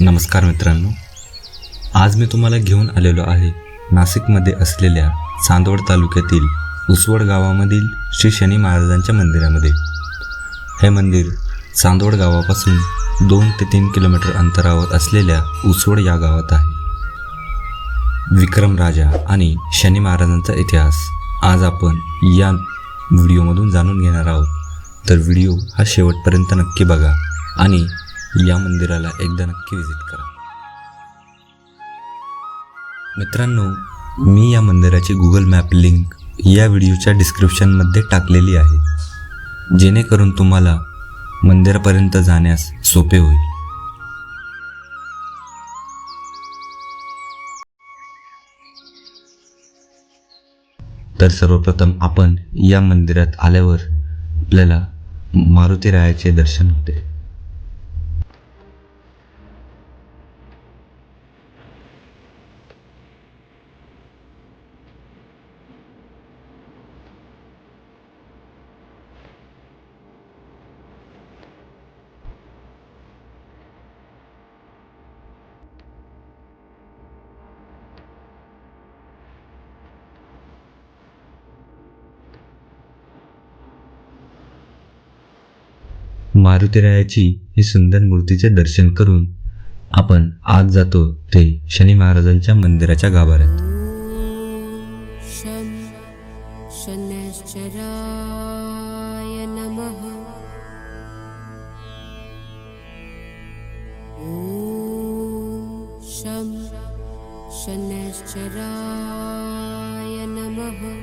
नमस्कार मित्रांनो. आज मी तुम्हाला घेऊन आलेलो आहे नाशिकमध्ये असलेल्या चांदवड तालुक्यातील उसवड गावामधील श्री शनी महाराजांच्या मंदिरामध्ये. हे मंदिर चांदवड गावापासून दोन ते तीन किलोमीटर अंतरावर असलेल्या उसवड या गावात आहे. विक्रम राजा आणि शनी महाराजांचा इतिहास आज आपण या व्हिडिओमधून जाणून घेणार आहोत. तर व्हिडिओ हा शेवटपर्यंत नक्की बघा आणि या मंदिराला एकदा नक्की व्हिजिट करा. मित्रांनो मी या मंदिराची गुगल मॅप लिंक या व्हिडिओच्या डिस्क्रिप्शनमध्ये टाकलेली आहे. जेणेकरून तुम्हाला मंदिरापर्यंत जाण्यास सोपे होईल. तर सर्वप्रथम आपण या मंदिरात आल्यावर आपल्याला मारुती रायाचे दर्शन होते. मारुतीरायाची ही सुंदर मूर्तीचे दर्शन करून आपण आज जातो ते शनी महाराजांच्या मंदिराच्या गाभाऱ्यात. शनैश्चराय नमः. ॐ शं शनैश्चराय नमः.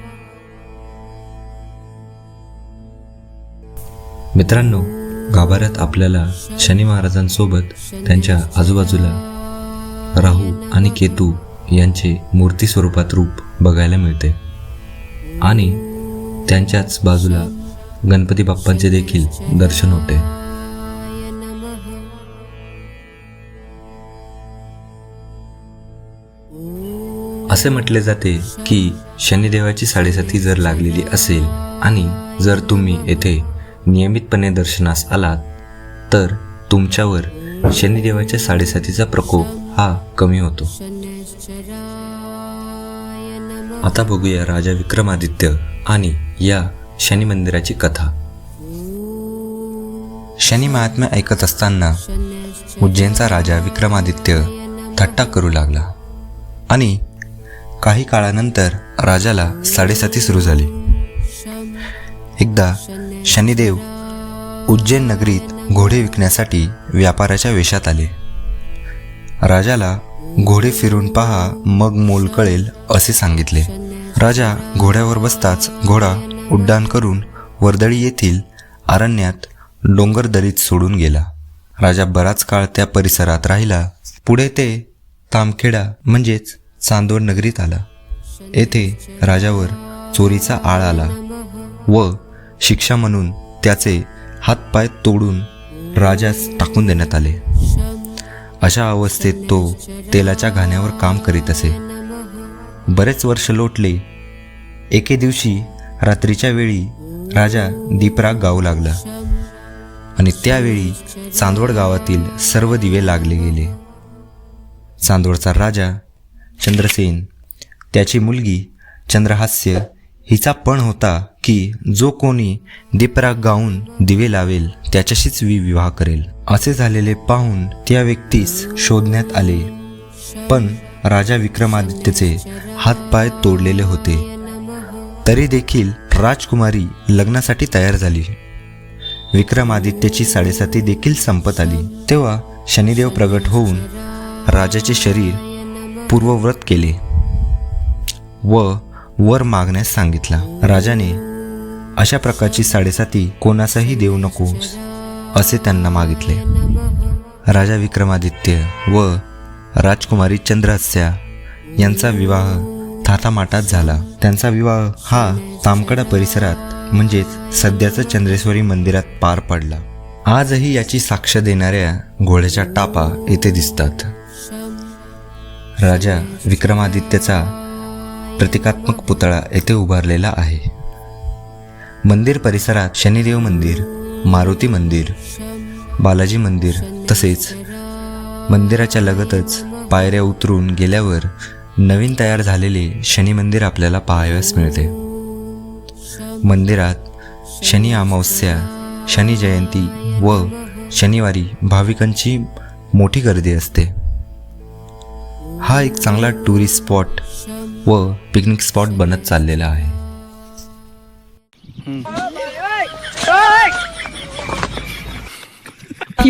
मित्रांनो गाभाऱ्यात आपल्याला शनी महाराजांसोबत त्यांच्या आजूबाजूला राहू आणि केतू यांचे मूर्ती स्वरूपात रूप बघायला मिळते. आणि त्यांच्याच बाजूला गणपती बाप्पांचे देखील दर्शन होते. असे म्हटले जाते की शनिदेवाची साडेसाती जर लागलेली असेल आणि जर तुम्ही येथे नियमितपणे दर्शनास आलात तर तुमच्यावर शनिदेवाच्या साडेसातीचा प्रकोप हा कमी होतो. आता बघूया राजा विक्रमादित्य आणि या शनी मंदिराची कथा. शनी महात्म्य ऐकत असताना उज्जैनचा राजा विक्रमादित्य थट्टा करू लागला आणि काही काळानंतर राजाला साडेसाती सुरू झाली. एकदा शनिदेव उज्जैन नगरीत घोडे विकण्यासाठी व्यापाराच्या वेशात आले. राजाला घोडे फिरून पहा मग मोल कळेल असे सांगितले. राजा घोड्यावर बसताच घोडा उड्डाण करून वर्दळी येथील अरण्यात डोंगर दरीत सोडून गेला. राजा बराच काळ त्या परिसरात राहिला. पुढे ते तामखेडा म्हणजेच चांदोड नगरीत आला. येथे राजावर चोरीचा आळ आला व शिक्षा म्हणून त्याचे हातपाय तोडून राजास टाकून देण्यात आले. अशा अवस्थेत तो तेलाच्या घाण्यावर काम करीत असे. बरेच वर्ष लोटले. एके दिवशी रात्रीच्या वेळी राजा दीपराग गाऊ लागला आणि त्यावेळी चांदवड गावातील सर्व दिवे लागले गेले. चांदवडचा राजा चंद्रसेन त्याची मुलगी चंद्रहास्य हिचा पण होता की जो कोणी दीपराग गाऊन दिवे लावेल त्याच्याशीच वि विवाह करेल. असे झालेले पाहून त्या व्यक्तीस शोधण्यात आले. पण राजा विक्रमादित्यचे हातपाय तोडलेले होते. तरी देखील राजकुमारी लग्नासाठी तयार झाली. विक्रमादित्यची साडेसाती देखील संपत आली. तेव्हा शनिदेव प्रगट होऊन राजाचे शरीर पूर्वव्रत केले व वर मागण्यास सांगितला. राजाने अशा प्रकारची साडेसाती कोणासही देऊ नकोस असे त्यांना मागितले. राजा विक्रमादित्य व राजकुमारी चंद्रहस्या यांचा विवाह थाथामाटात झाला. त्यांचा विवाह हा तामकडा परिसरात म्हणजेच सध्याचं चंद्रेश्वरी मंदिरात पार पडला. आजही याची साक्ष देणाऱ्या घोड्याच्या टापा येथे दिसतात. राजा विक्रमादित्यचा प्रतिकात्मक पुतळा येथे उभारलेला आहे. मंदिर परिसरात शनिदेव मंदिर मारुती मंदिर बालाजी मंदिर तसेच मंदिराच्या लगतच पायऱ्या उतरून गेल्यावर नवीन तयार झालेले शनी मंदिर आपल्याला पाहावयास मिळते. मंदिरात शनी अमावस्या शनी जयंती व शनिवारी भाविकांची मोठी गर्दी असते. हा एक चांगला टुरिस्ट स्पॉट व पिकनिक स्पॉट बनत चाललेला आहे. কি